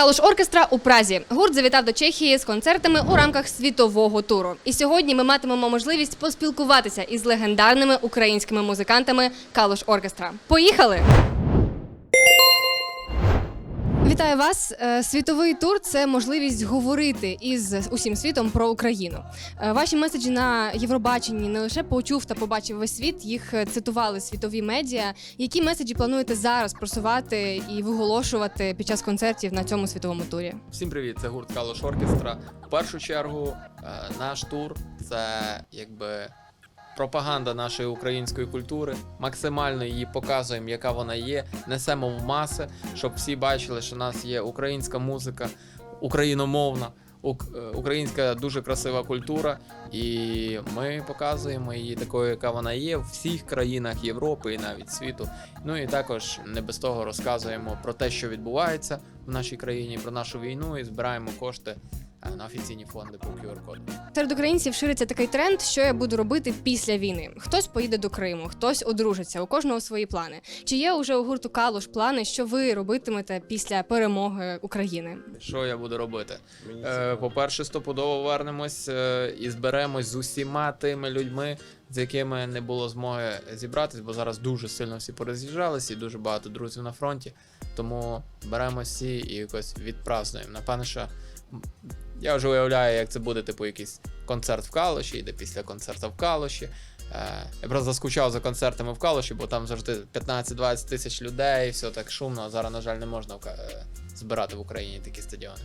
Калуш Оркестра у Празі. Гурт завітав до Чехії з концертами у рамках світового туру. І сьогодні ми матимемо можливість поспілкуватися із легендарними українськими музикантами Калуш Оркестра. Поїхали! Вітаю вас! Е, Світовий тур це можливість говорити із усім світом про Україну. Е, Ваші меседжі на Євробаченні не лише почув та побачив весь світ, їх е, цитували світові медіа. Які меседжі плануєте зараз просувати і виголошувати під час концертів на цьому світовому турі? Всім привіт, це гурт Калош Оркестра. В першу чергу, наш тур це якби пропаганда нашої української культури. Максимально її показуємо, яка вона є. Несемо в маси, щоб всі бачили, що в нас є українська музика, україномовна. ук- е, Українська дуже красива культура, і ми показуємо її такою, яка вона є в всіх країнах Європи і навіть світу. Ну і також не без того розказуємо про те, що відбувається в нашій країні, про нашу війну і збираємо кошти на офіційні фонди по QR-коду. Серед українців шириться такий тренд, що я буду робити після війни. Хтось поїде до Криму, хтось одружиться, у кожного свої плани. Чи є уже у гурту Калуш плани, що ви робитимете після перемоги України? Що я буду робити? Е, по-перше, стопудово вернемось е, і зберемось з усіма тими людьми, з якими не було змоги зібратись, бо зараз дуже сильно всі пороз'їжджались і дуже багато друзів на фронті. Тому беремо всі і якось відпразднуємо. Напевно, що я вже уявляю, як це буде, типу, якийсь концерт в Калуші, йде після концерту в Калуші. Е, Я просто заскучав за концертами в Калуші, бо там завжди 15-20 тисяч людей, все так шумно. А зараз, на жаль, не можна е, збирати в Україні такі стадіони.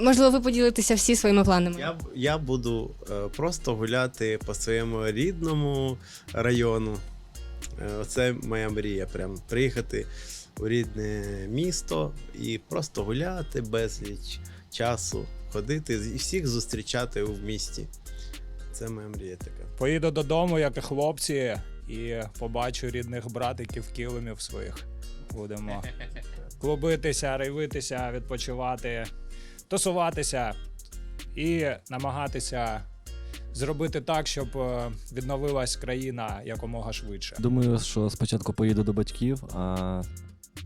Можливо, ви поділитеся всі своїми планами. Я, я буду е, просто гуляти по своєму рідному району. Е, Оце моя мрія. Прям приїхати у рідне місто і просто гуляти безліч часу, ходити і всіх зустрічати в місті. Це моя мрія така. Поїду додому, як і хлопці, і побачу рідних братиків, килимів своїх. Будемо клубитися, рейвитися, відпочивати, тусуватися і намагатися зробити так, щоб е, відновилась країна якомога швидше. Думаю, що спочатку поїду до батьків, а,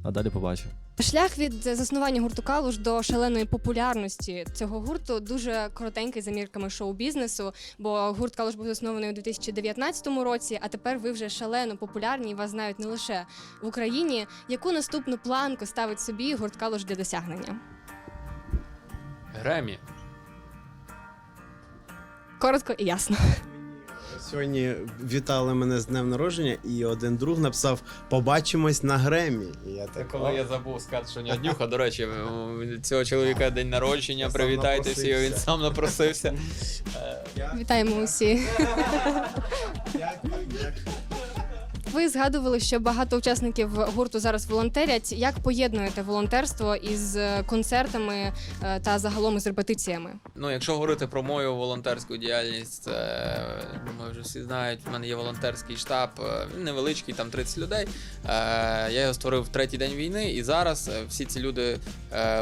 а далі побачу. Шлях від заснування гурту Калуш до шаленої популярності цього гурту дуже коротенький за мірками шоу-бізнесу, бо гурт Калуш був заснований у 2019 році, а тепер ви вже шалено популярні і вас знають не лише в Україні. Яку наступну планку ставить собі гурт Калуш для досягнення? Гремі. Коротко і ясно. Сьогодні вітали мене з днем народження, і один друг написав: Побачимось на Гремі. І я так, коли я забув сказати, що не днюха. До речі, у цього чоловіка день народження. Привітайте всі, він сам напросився. Е, Вітаємо усі. Дякую, дякую. Ви згадували, що багато учасників гурту зараз волонтерять. Як поєднуєте волонтерство із е, концертами е, та загалом із репетиціями? Ну, якщо говорити про мою волонтерську діяльність, це думаю, вже всі знають. В мене є волонтерський штаб, е, він невеличкий, там 30 людей. Я його створив в третій день війни, і зараз всі ці люди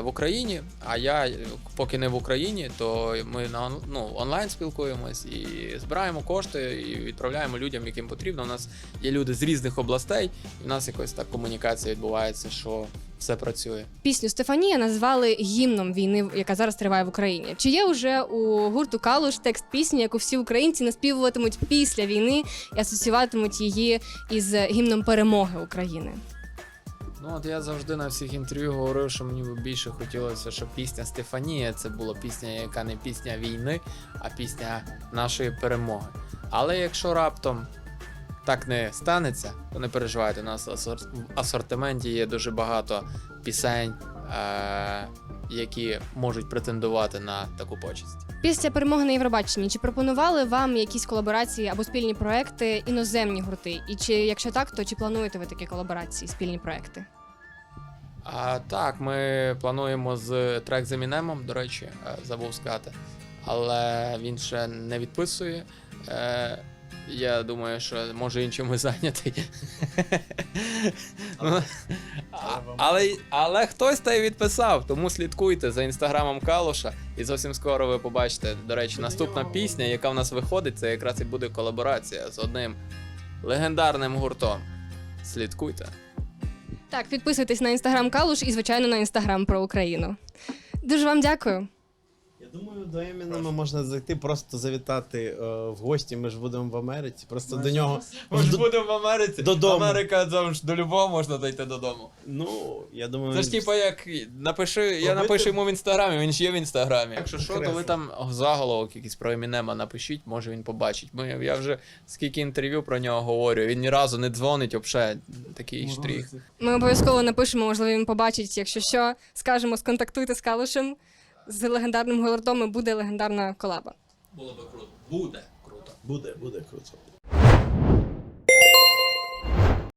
в Україні. А я, поки не в Україні, то ми на ну, онлайн спілкуємось і збираємо кошти і відправляємо людям, яким потрібно. У нас є люди з різних областей, і в нас якось так комунікація відбувається, що все працює. Пісню Стефанія назвали гімном війни, яка зараз триває в Україні. Чи є уже у гурту Калуш текст пісні, яку всі українці наспівуватимуть після війни і асоціюватимуть її із гімном перемоги України? Ну от я завжди на всіх інтерв'ю говорив, що мені би більше хотілося, щоб пісня Стефанія це була пісня, яка не пісня війни, а пісня нашої перемоги. Але якщо раптом так не станеться, то не переживайте, у нас в асортименті є дуже багато пісень, е- які можуть претендувати на таку почесть. Після перемоги на Євробаченні чи пропонували вам якісь колаборації або спільні проекти іноземні гурти? І чи якщо так, то чи плануєте ви такі колаборації, спільні проекти? А так, ми плануємо з трек з Емінемом, до речі, е, забув сказати. Але він ще не відписує. Я думаю, що може він чимось зайнятий. Ну, а- Але, але хтось та й відписав, тому слідкуйте за інстаграмом Калуша. І зовсім скоро ви побачите. До речі, наступна пісня, яка в нас виходить, це якраз і буде колаборація з одним легендарним гуртом. Слідкуйте. Так, підписуйтесь на інстаграм Калуш і, звичайно, на інстаграм про Україну. Дуже вам дякую. Думаю, до Емінема можна зайти, просто завітати е, в гості. Ми ж будемо в Америці. Просто до нього. Ми ж будемо в Америці. Додому. Америка завжди до любого можна дойти додому. Ну, я думаю, Це ж типа як напиши, я Робити- напишу йому в інстаграмі, він ж є в інстаграмі. Якщо що, то ви там заголовок якийсь про Емінема напишіть, може він побачить. Ми, я вже скільки інтерв'ю про нього говорю, він ні разу не дзвонить, взагалі такий штрих. Ми обов'язково напишемо, можливо, він побачить. Якщо що, скажемо, сконтактуйте з Калушем. З легендарним гуртом і буде легендарна колаба. Було би круто. Буде круто. буде, буде круто.